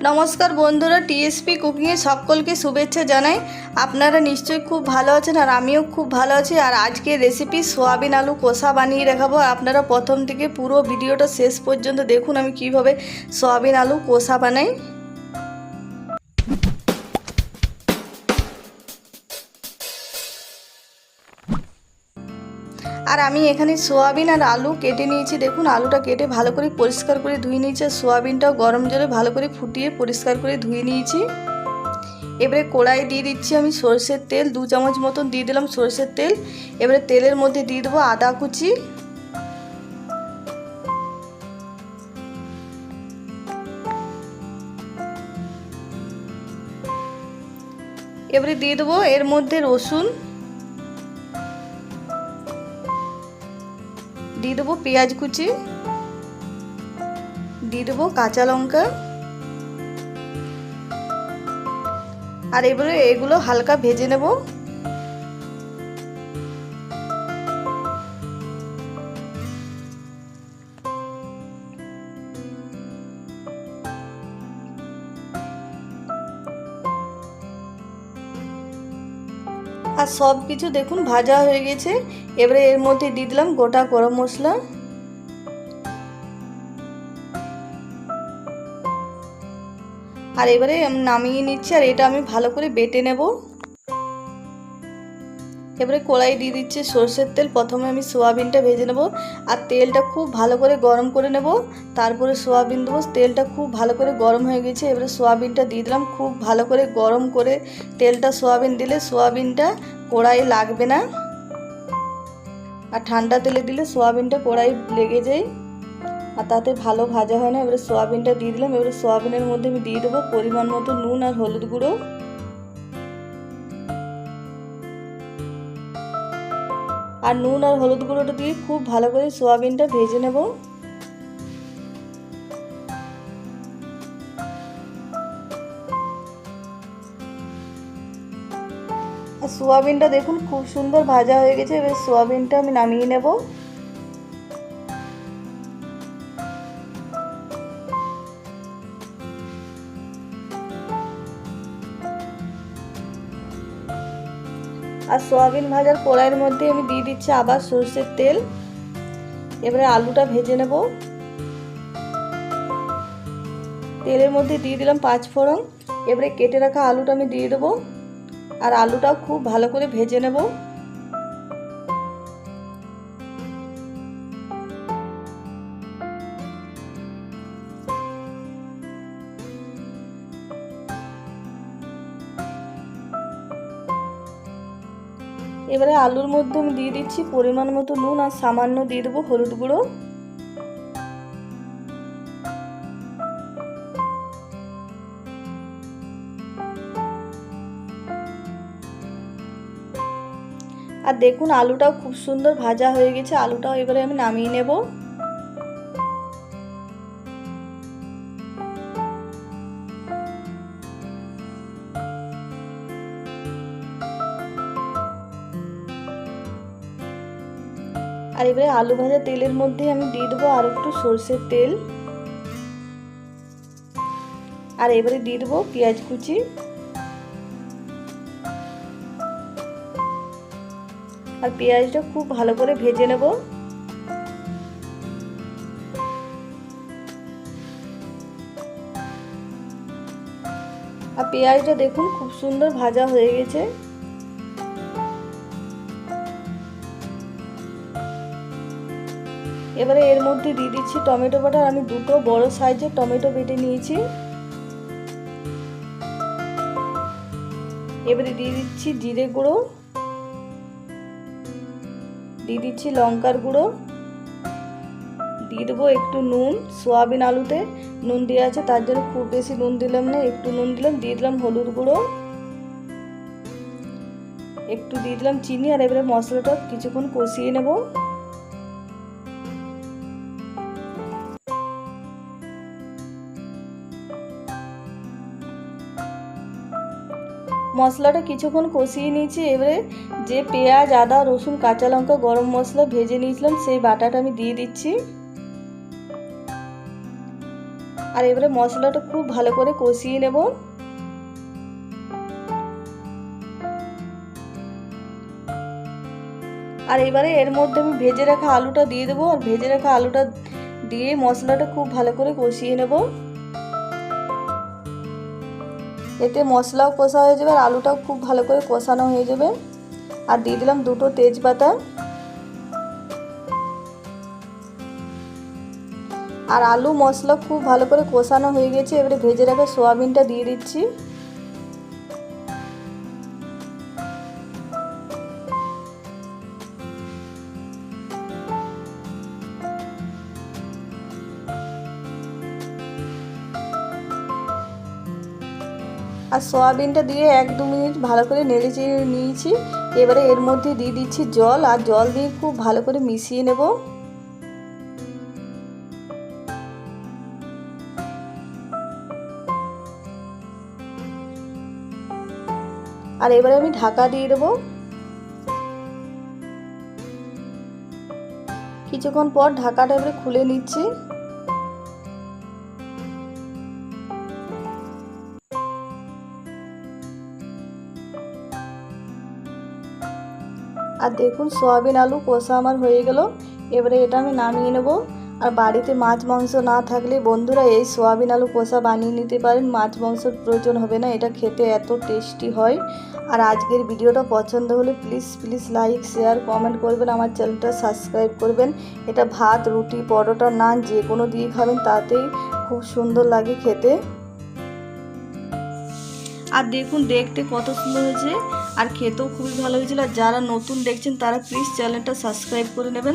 নমস্কার বন্ধুরা টিএসপি কুকিংয়ে সকলকে শুভেচ্ছা জানাই। আপনারা নিশ্চয়ই খুব ভালো আছেন আর আমিও খুব ভালো আছি। আর আজকে রেসিপি সোয়াবিন আলু কষা বানিয়ে দেখাবো। আপনারা প্রথম থেকে পুরো ভিডিওটা শেষ পর্যন্ত দেখুন আমি কীভাবে সোয়াবিন আলু কষা বানাই। আর আমি এখানে সোয়াবিন আর আলু কেটে নিয়েছি। দেখুন, আলুটা কেটে ভালো করে পরিষ্কার করে ধুয়ে নিয়েছি আর সোয়াবিনটাও গরম জলে ভালো করে ফুটিয়ে পরিষ্কার করে ধুয়ে নিয়েছি। এবারে কড়াই দিয়ে দিচ্ছি আমি সর্ষের তেল, দু চামচ মতন দিয়ে দিলাম সর্ষের তেল। এবারে তেলের মধ্যে দিয়ে দেবো আদা কুচি। এবারে দিয়ে দেবো এর মধ্যে রসুন। দিয়ে দেবো পেঁয়াজ কুচি দিয়ে দেবো কাঁচা লঙ্কা। আর এবারে এগুলো হালকা ভেজে নেব। আর সব কিছু দেখুন, ভাজা হয়ে গেছে। এবারে এর মধ্যে দিয়ে দিলাম গোটা গরম মশলা। আর এবারে নামিয়ে নিচ্ছি, আর এটা আমি ভালো করে বেটে নেব। এবারে কড়াই দিয়ে দিচ্ছি সর্ষের তেল। প্রথমে আমি সোয়াবিনটা ভেজে নেব আর তেলটা খুব ভালো করে গরম করে নেব। তারপরে সোয়াবিন দেবো। তেলটা খুব ভালো করে গরম হয়ে গেছে। এবারে সোয়াবিনটা দিয়ে দিলাম। খুব ভালো করে গরম করে তেলটা সোয়াবিন দিলে সোয়াবিনটা কড়াই লাগবে না। আর ঠান্ডা তেলে দিলে সোয়াবিনটা কড়াই লেগে যায়। আর তাতে ভালো ভাজা হয় না। এবারে সোয়াবিনটা দিয়ে দিলাম। এবারে সোয়াবিনের মধ্যে আমি দিয়ে দেবো পরিমাণ মতো নুন আর হলুদ গুঁড়ো। আর নুন আর হলুদ গুঁড়োটা দিয়ে খুব ভালো করে সোয়াবিনটা ভেজে নেব। সোয়াবিনটা দেখুন খুব সুন্দর ভাজা হয়ে গেছে, এবার সোয়াবিনটা আমি নামিয়ে নেব। আর সয়াবিন ভাজার কড়াইয়ের মধ্যে আমি দিয়ে দিচ্ছি আবার সর্ষের তেল। এবারে আলুটা ভেজে নেব। তেলের মধ্যে দিয়ে দিলাম পাঁচ ফোড়ন এবারে কেটে রাখা আলুটা আমি দিয়ে দেবো। আর আলুটাও খুব ভালো করে ভেজে নেব। এবারে আলুর মধ্যে আমি দিয়ে দিচ্ছি পরিমাণ মতো নুন আর সামান্য দিয়ে দেবো হলুদ গুঁড়ো। আর দেখুন আলুটাও খুব সুন্দর ভাজা হয়ে গেছে, আলুটাও এবারে আমি নামিয়ে নেব। আর এবারে আলু ভাজা তেলের মধ্যে আমি দিয়ে দেবো আর একটু সর্ষের তেল। আর এবারে দিয়ে দেবো পেঁয়াজ কুচি। আর পেঁয়াজটা খুব ভালো করে ভেজে নেব। আর পেঁয়াজটা দেখুন খুব সুন্দর ভাজা হয়ে গেছে। এবারে এর মধ্যে দিয়ে দিচ্ছি টমেটো বাটার। আমি দুটো বড় সাইজের টমেটো বেটে নিয়েছি। এবারে দিয়ে দিচ্ছি জিরে গুঁড়ো। দিয়ে দিচ্ছি লঙ্কার গুঁড়ো। দিয়ে দেবো একটু নুন, সোয়াবিন আলুতে। নুন দেওয়া আছে, তার জন্য খুব বেশি নুন দিলাম না, একটু নুন দিলাম। দিয়ে দিলাম হলুদ গুঁড়ো। একটু দিয়ে দিলাম চিনি, আর এবারে মশলাটা কিছুক্ষণ কষিয়ে নেব। মশলাটা কিছুক্ষণ কষিয়ে নিয়েছি, এবারে যে পেঁয়াজ, আদা, রসুন, কাঁচা লঙ্কা, গরম মশলা ভেজে নিয়েছিলাম, সেই বাটাটা আমি দিয়ে দিচ্ছি। আর এবারে মশলাটা খুব ভালো করে কষিয়ে নেব। আর এবারে এর মধ্যে আমি ভেজে রাখা আলুটা দিয়ে দেবো, আর ভেজে রাখা আলুটা দিয়ে মশলাটা খুব ভালো করে কষিয়ে নেব। এতে মশলাও কষা হয়ে যাবে আর আলুটাও খুব ভালো করে কষানো হয়ে যাবে। আর দিয়ে দিলাম দুটো তেজপাতা। আর আলু মশলা খুব ভালো করে কষানো হয়ে গেছে, এবারে ভেজে রাখা সোয়াবিনটা দিয়ে দিচ্ছি। আর সয়াবিনটা দিয়ে এক দু মিনিট ভালো করে নেড়ে চেড়ে নিয়েছি। এবারে এর মধ্যে দিয়ে দিচ্ছি জল, আর জল দিয়ে খুব ভালো করে মিশিয়ে নেব। আর এবারে আমি ঢাকা দিয়ে দেবো। কিছুক্ষণ পর ঢাকাটা এবারে খুলে নিচ্ছি। আর দেখুন, সয়াবিন আলু কষা আমার হয়ে গেল। এবারে এটা আমি নামিয়ে নেব। আর বাড়িতে মাছ মাংস না থাকলে বন্ধুরা এই সয়াবিন আলু কষা বানিয়ে নিতে পারেন। মাছ মাংসর প্রয়োজন হবে না, এটা খেতে এত টেস্টি হয়। আর আজকের ভিডিওটা পছন্দ হলে please please like, share, comment করবেন। আমার চ্যানেলটা সাবস্ক্রাইব করবেন। এটা ভাত, রুটি, পরোটা নান যে কোনো দিয়ে খাবেন, তাতেই খুব সুন্দর লাগে খেতে। আর দেখুন, দেখতে কত সুন্দর হয়েছে। আর খেতেও খুবই ভালো হয়েছিল। আর যারা নতুন দেখছেন, তারা প্লিজ চ্যানেলটা সাবস্ক্রাইব করে নেবেন।